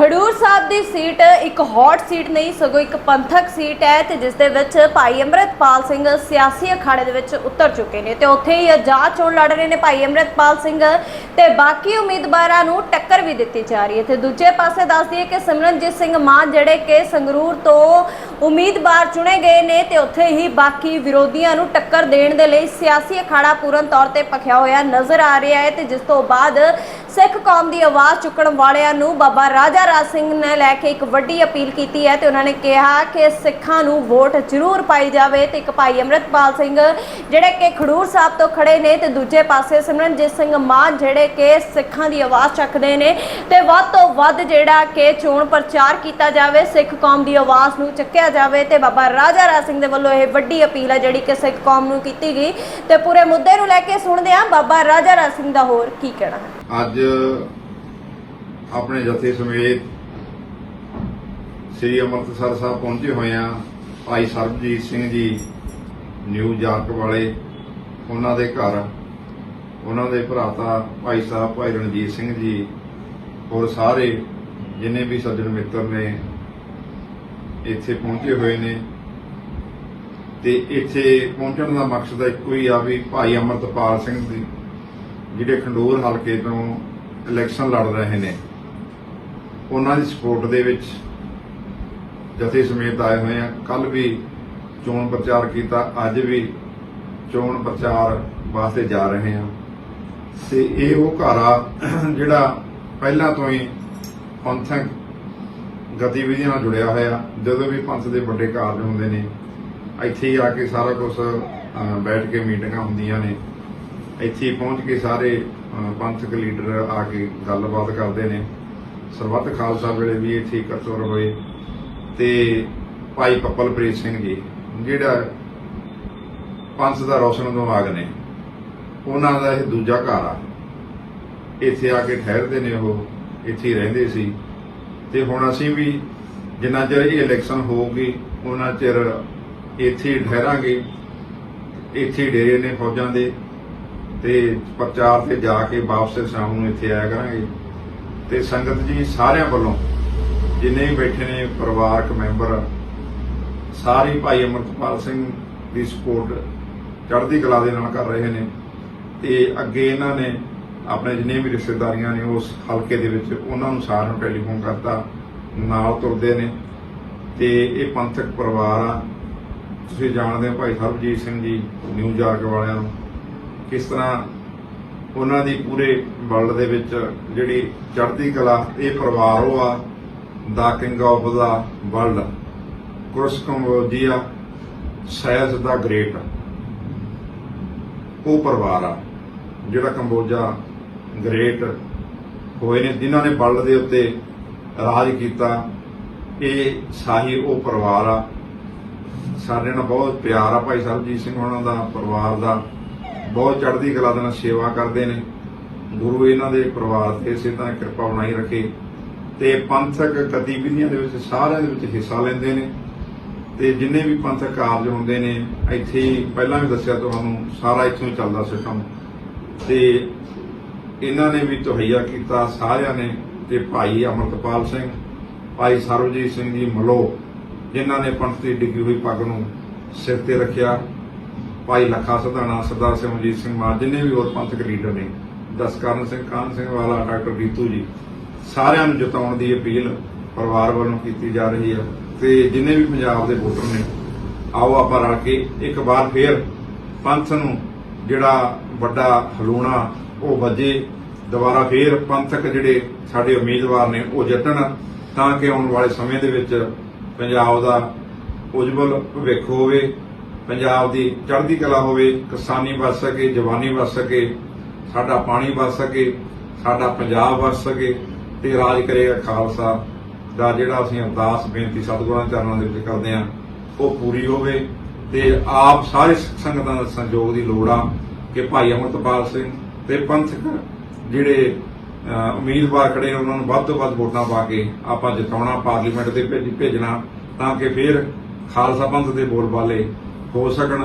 ਖਡੂਰ ਸਾਹਿਬ ਦੀ ਸੀਟ ਇੱਕ hot seat ਨਹੀਂ, ਸਗੋਂ ਇੱਕ ਪੰਥਕ ਸੀਟ ਹੈ ਤੇ ਜਿਸ ਦੇ ਵਿੱਚ ਭਾਈ ਅੰਮ੍ਰਿਤਪਾਲ ਸਿੰਘ ਸਿਆਸੀ ਅਖਾੜੇ ਦੇ ਵਿੱਚ ਉਤਰ ਚੁੱਕੇ ਨੇ ਤੇ ਉੱਥੇ ਹੀ ਆਜ਼ਾਦ ਚੋਣ ਲੜ ਰਹੇ ਨੇ ਭਾਈ ਅੰਮ੍ਰਿਤਪਾਲ ਸਿੰਘ ਤੇ ਬਾਕੀ ਉਮੀਦਵਾਰਾਂ ਨੂੰ ਟੱਕਰ ਵੀ ਦਿੱਤੀ ਜਾ ਰਹੀ ਹੈ। ਤੇ ਦੂਜੇ ਪਾਸੇ ਦੱਸ ਦਈਏ ਕਿ ਸਿਮਰਨਜੀਤ ਸਿੰਘ ਮਾਨ ਜਿਹੜੇ ਕਿ ਸੰਗਰੂਰ ਤੋਂ ਉਮੀਦਵਾਰ ਚੁਣੇ ਗਏ ਨੇ ਤੇ ਉੱਥੇ ਹੀ ਬਾਕੀ ਵਿਰੋਧੀਆਂ ਨੂੰ ਟੱਕਰ ਦੇਣ ਦੇ ਲਈ ਸਿਆਸੀ ਅਖਾੜਾ ਪੂਰਨ ਤੌਰ ਤੇ ਭਖਿਆ ਹੋਇਆ ਨਜ਼ਰ ਆ ਰਿਹਾ ਹੈ ਤੇ ਜਿਸ ਤੋਂ ਬਾਅਦ ਸਿੱਖ ਕੌਮ ਦੀ ਆਵਾਜ਼ ਚੁੱਕਣ ਵਾਲਿਆਂ ਨੂੰ ਬਾਬਾ ਰਾਜਾ ਰਾਜ ਸਿੰਘ ਨੇ ਲੈ ਕੇ ਇੱਕ ਵੱਡੀ ਅਪੀਲ ਕੀਤੀ ਹੈ ਤੇ ਉਹਨਾਂ ਨੇ ਕਿਹਾ ਕਿ ਸਿੱਖਾਂ ਨੂੰ ਵੋਟ ਜ਼ਰੂਰ ਪਾਈ ਜਾਵੇ ਤੇ ਇੱਕ ਭਾਈ ਅੰਮ੍ਰਿਤਪਾਲ ਸਿੰਘ ਜਿਹੜੇ ਕਿ ਖਡੂਰ ਸਾਹਿਬ ਤੋਂ ਖੜੇ ਨੇ ਤੇ ਦੂਜੇ ਪਾਸੇ ਸਿਮਰਨਜੀਤ ਸਿੰਘ ਮਾਨ ਜਿਹੜੇ ਕਿ ਸਿੱਖਾਂ ਦੀ ਆਵਾਜ਼ ਚੱਕਦੇ ਨੇ ਤੇ ਵੱਧ ਤੋਂ ਵੱਧ ਜਿਹੜਾ ਕਿ ਚੋਣ ਪ੍ਰਚਾਰ ਕੀਤਾ ਜਾਵੇ, ਸਿੱਖ ਕੌਮ ਦੀ ਆਵਾਜ਼ ਨੂੰ ਚੱਕਿਆ ਜਾਵੇ ਤੇ ਬਾਬਾ ਰਾਜਾ ਰਾਜ ਸਿੰਘ ਦੇ ਵੱਲੋਂ ਇਹ ਵੱਡੀ ਅਪੀਲ ਹੈ ਜਿਹੜੀ ਕਿ ਸਿੱਖ ਕੌਮ ਨੂੰ ਕੀਤੀ ਗਈ ਤੇ ਪੂਰੇ ਮੁੱਦੇ ਨੂੰ ਲੈ ਕੇ ਸੁਣਦੇ ਹਾਂ ਬਾਬਾ ਰਾਜਾ ਰਾਜ ਸਿੰਘ ਦਾ ਹੋਰ ਕੀ ਕਹਿਣਾ ਹੈ। ਅੱਜ ਆਪਣੇ ਜਥੇ ਸਮੇਤ ਸ੍ਰੀ ਅੰਮ੍ਰਿਤਸਰ ਸਾਹਿਬ ਪਹੁੰਚੇ ਹੋਏ ਆ ਭਾਈ ਸਰਬਜੀਤ ਸਿੰਘ ਜੀ, ਨਿਊ ਯਾਰਕ ਵਾਲੇ, ਉਹਨਾਂ ਦੇ ਘਰ। ਉਹਨਾਂ ਦੇ ਭਰਾਤਾ ਭਾਈ ਸਾਹਿਬ, ਭਾਈ ਰਣਜੀਤ ਸਿੰਘ ਜੀ, ਹੋਰ ਸਾਰੇ ਜਿੰਨੇ ਵੀ ਸੱਜਣ ਮਿੱਤਰ ਨੇ, ਇੱਥੇ ਪਹੁੰਚੇ ਹੋਏ ਨੇ। ਤੇ ਇੱਥੇ ਪਹੁੰਚਣ ਦਾ ਮਕਸਦ ਇੱਕੋ ਹੀ ਆ ਵੀ ਭਾਈ ਅਮਰਤਪਾਲ ਸਿੰਘ ਦੀ ਜਿਹੜੇ ਖੰਡੂਰ ਹਲਕੇ ਤੋਂ ਇਲੈਕਸ਼ਨ ਲੜ ਰਹੇ ਨੇ, ਉਹਨਾਂ ਦੀ ਸਪੋਰਟ ਦੇ ਵਿੱਚ ਜਥੇ ਸਮੇਤ ਆਏ ਹੋਏ ਆ। ਕੱਲ ਵੀ ਚੋਣ ਪ੍ਰਚਾਰ ਕੀਤਾ, ਅੱਜ ਵੀ ਚੋਣ ਪ੍ਰਚਾਰ ਵਾਸਤੇ ਜਾ ਰਹੇ ਆ। ਤੇ ਇਹ ਉਹ ਘਾਰਾ ਜਿਹੜਾ ਪਹਿਲਾਂ ਤੋਂ ਹੀ ਪੰਥਕ ਗਤੀਵਿਧੀਆਂ ਨਾਲ ਜੁੜਿਆ ਹੋਇਆ। ਜਦੋਂ ਵੀ ਪੰਥ ਦੇ ਵੱਡੇ ਕਾਰਜ ਹੁੰਦੇ ਨੇ, ਇੱਥੇ ਹੀ ਆ ਕੇ ਸਾਰਾ ਕੁਝ ਬੈਠ ਕੇ ਮੀਟਿੰਗਾਂ ਹੁੰਦੀਆਂ ਨੇ। ਇੱਥੇ ਪਹੁੰਚ ਕੇ ਸਾਰੇ ਪੰਥਕ ਲੀਡਰ ਆ ਕੇ ਗੱਲਬਾਤ ਕਰਦੇ ਨੇ। ਸਰਬੱਤ ਖਾਲਸਾ ਵੇਲੇ ਵੀ ਇੱਥੇ ਇਕੱਤਰ ਹੋਏ ਤੇ ਭਾਈ ਕਪਲਪ੍ਰੀਤ ਸਿੰਘ ਜੀ, ਜਿਹੜਾ ਪੰਥ ਦਾ ਰੋਸ਼ਨ ਦਿਮਾਗ ਨੇ, ਉਹਨਾਂ ਦਾ ਇਹ ਦੂਜਾ ਘਰ ਆ। ਇੱਥੇ ਆ ਕੇ ਠਹਿਰਦੇ ਨੇ ਉਹ, ਇੱਥੇ ਹੀ ਰਹਿੰਦੇ ਸੀ। ਤੇ ਹੁਣ ਅਸੀਂ ਵੀ ਜਿੰਨਾ ਚਿਰ ਇਹ ਇਲੈਕਸ਼ਨ ਹੋਊਗੀ, ਉਹਨਾਂ ਚਿਰ ਇੱਥੇ ਠਹਿਰਾਂਗੇ। ਇੱਥੇ ਡੇਰੇ ਨੇ ਫੌਜਾਂ ਦੇ। ਤੇ ਪ੍ਰਚਾਰ ਤੇ ਜਾ ਕੇ ਵਾਪਸ ਸ਼ਾਮ ਨੂੰ ਇੱਥੇ ਆਇਆ ਕਰਾਂਗੇ। ਤੇ ਸੰਗਤ ਜੀ ਸਾਰਿਆਂ ਵੱਲੋਂ ਜਿੰਨੇ ਵੀ ਬੈਠੇ ਨੇ, ਪਰਿਵਾਰਕ ਮੈਂਬਰ, ਸਾਰੇ ਭਾਈ ਅਮਰਤਪਾਲ ਸਿੰਘ ਦੀ ਸਪੋਰਟ ਚੜ੍ਹਦੀ ਕਲਾ ਦੇ ਨਾਲ ਕਰ ਰਹੇ ਨੇ। ਤੇ ਅੱਗੇ ਇਹਨਾਂ ਨੇ ਆਪਣੇ ਜਿੰਨੇ ਵੀ ਰਿਸ਼ਤੇਦਾਰੀਆਂ ਨੇ, ਉਸ ਹਲਕੇ ਦੇ ਵਿੱਚ ਉਹਨਾਂ ਨੂੰ ਸਾਰਿਆਂ ਨੂੰ ਟੈਲੀਫੋਨ ਕਰਤਾ, ਨਾਲ ਤੁਰਦੇ ਨੇ। ਤੇ ਇਹ ਪੰਥਕ ਪਰਿਵਾਰ ਆ। ਤੁਸੀਂ ਜਾਣਦੇ ਹੋ ਭਾਈ ਸਰਬਜੀਤ ਸਿੰਘ ਜੀ, ਨਿਊ ਜਾਰਕ ਵਾਲਿਆਂ ਨੂੰ। ਕਿਸ ਤਰ੍ਹਾਂ ਉਹਨਾਂ ਦੀ ਪੂਰੇ ਵਰਲਡ ਦੇ ਵਿੱਚ ਜਿਹੜੀ ਚੜ੍ਹਦੀ ਕਲਾ, ਇਹ ਪਰਿਵਾਰ ਉਹ ਆ, the king of the world ਕੁਰਸ ਕੰਬੋਜੀਆ ਸਾਇੰਸ ਦਾ ਗ੍ਰੇਟ ਉਹ ਪਰਿਵਾਰ ਆ, ਜਿਹੜਾ ਕੰਬੋਜਾ ਗ੍ਰੇਟ ਹੋਏ ਨੇ, ਜਿਨ੍ਹਾਂ ਨੇ ਵਰਲਡ ਦੇ ਉੱਤੇ ਰਾਜ ਕੀਤਾ। ਇਹ ਸਾਹੀ ਉਹ ਪਰਿਵਾਰ ਆ। ਸਾਡੇ ਨਾਲ ਬਹੁਤ ਪਿਆਰ ਆ ਭਾਈ ਸਰਬਜੀਤ ਸਿੰਘ ਉਹਨਾਂ ਦਾ ਪਰਿਵਾਰ ਦਾ। ਬਹੁਤ ਚੜ੍ਹਦੀ ਕਲਾ ਦੇ ਨਾਲ ਸੇਵਾ ਕਰਦੇ ਨੇ। ਗੁਰੂ ਇਹਨਾਂ ਦੇ ਪਰਿਵਾਰ ਤੇ ਇਸੇ ਤਰ੍ਹਾਂ ਕਿਰਪਾ ਬਣਾਈ ਰੱਖੇ। ਤੇ ਪੰਥਕ ਗਤੀਵਿਧੀਆਂ ਦੇ ਵਿੱਚ ਸਾਰਿਆਂ ਦੇ ਵਿੱਚ ਹਿੱਸਾ ਲੈਂਦੇ ਨੇ। ਤੇ ਜਿੰਨੇ ਵੀ ਪੰਥਕ ਕਾਰਜ ਹੁੰਦੇ ਨੇ, ਇੱਥੇ ਹੀ ਪਹਿਲਾਂ ਵੀ ਦੱਸਿਆ ਤੁਹਾਨੂੰ, ਸਾਰਾ ਇੱਥੋਂ ਹੀ ਚੱਲਦਾ ਸਿਸਟਮ ਤੇ ਇਹਨਾਂ ਨੇ ਵੀ ਤਹਈਆ ਕੀਤਾ ਸਾਰਿਆਂ ਨੇ, ਤੇ ਭਾਈ ਅਮਰਤਪਾਲ ਸਿੰਘ, ਭਾਈ ਸਰਵਜੀਤ ਸਿੰਘ ਜੀ ਮਲੋ, ਜਿਨ੍ਹਾਂ ਨੇ ਪੰਥ ਦੀ ਡਿੱਗੀ ਹੋਈ ਪੱਗ ਨੂੰ ਸਿਰ ਤੇ ਰੱਖਿਆ। ਭਾਈ ਲੱਖਾ ਸਧਾਣਾ ਸਰਦਾਰ ਸਿਮਰਜੀਤ ਸਿੰਘ ਮਾਨ, ਜਿੰਨੇ ਵੀ ਹੋਰ ਪੰਥਕ ਲੀਡਰ ਨੇ, ਦਸਕਰਨ ਸਿੰਘ ਕਾਨ ਸਿੰਘ ਵਾਲਾ, ਡਾਕਟਰ ਰੀਤੂ ਜੀ, ਸਾਰਿਆਂ ਨੂੰ ਜਿਤਾਉਣ ਦੀ ਅਪੀਲ ਪਰਿਵਾਰ ਵੱਲੋਂ ਕੀਤੀ ਜਾ ਰਹੀ ਹੈ। ਤੇ ਜਿੰਨੇ ਵੀ ਪੰਜਾਬ ਦੇ ਵੋਟਰ ਨੇ, ਆਓ ਆਪਾਂ ਰਲ ਕੇ ਇੱਕ ਵਾਰ ਫੇਰ ਪੰਥ ਨੂੰ ਜਿਹੜਾ ਵੱਡਾ ਹਲੂਣਾ ਉਹ ਵੱਜੇ, ਦੁਬਾਰਾ ਫੇਰ ਪੰਥਕ ਜਿਹੜੇ ਸਾਡੇ ਉਮੀਦਵਾਰ ਨੇ ਉਹ ਜਿੱਤਣ, ਤਾਂ ਕਿ ਆਉਣ ਵਾਲੇ ਸਮੇਂ ਦੇ ਵਿੱਚ ਪੰਜਾਬ ਦਾ ਉਜਵਲ ਭਵਿੱਖ ਹੋਵੇ। ਪੰਜਾਬ ਦੀ ਚੜ੍ਹਦੀ ਕਲਾ ਹੋਵੇ, ਕਿਸਾਨੀ ਵੱਧ ਸਕੇ, ਜਵਾਨੀ ਵੱਧ ਸਕੇ, ਸਾਡਾ ਪਾਣੀ ਵੱਧ ਸਕੇ, ਸਾਡਾ ਪੰਜਾਬ ਵੱਧ ਸਕੇ ਤੇ ਰਾਜ ਕਰੇਗਾ ਖਾਲਸਾ। ਦਾ ਜਿਹੜਾ ਅਸੀਂ ਅਰਦਾਸ, ਬੇਨਤੀ ਸਤਿਗੁਰਾਂ ਦੇ ਚਰਨਾਂ ਦੇ ਵਿੱਚ ਕਰਦੇ ਹਾਂ, ਉਹ ਪੂਰੀ ਹੋਵੇ ਤੇ ਆਪ ਸਾਰੇ ਸਿੱਖ ਸੰਗਤਾਂ ਦਾ ਸੰਯੋਗ ਦੀ ਲੋੜ ਆ ਕਿ ਭਾਈ ਅਮਰਤਪਾਲ ਸਿੰਘ ਤੇ ਪੰਥਕ ਜਿਹੜੇ ਉਮੀਦਵਾਰ ਖੜੇ ਨੇ, ਉਹਨਾਂ ਨੂੰ ਵੱਧ ਤੋਂ ਵੱਧ ਵੋਟਾਂ ਪਾ ਕੇ ਆਪਾਂ ਜਿਤਾਉਣਾ, ਪਾਰਲੀਮੈਂਟ ਦੇ ਭੇਜਣਾ ਤਾਂ ਕਿ ਫਿਰ ਖਾਲਸਾ ਪੰਥ ਦੇ ਬੋਲਬਾਲੇ ഗോസഗണ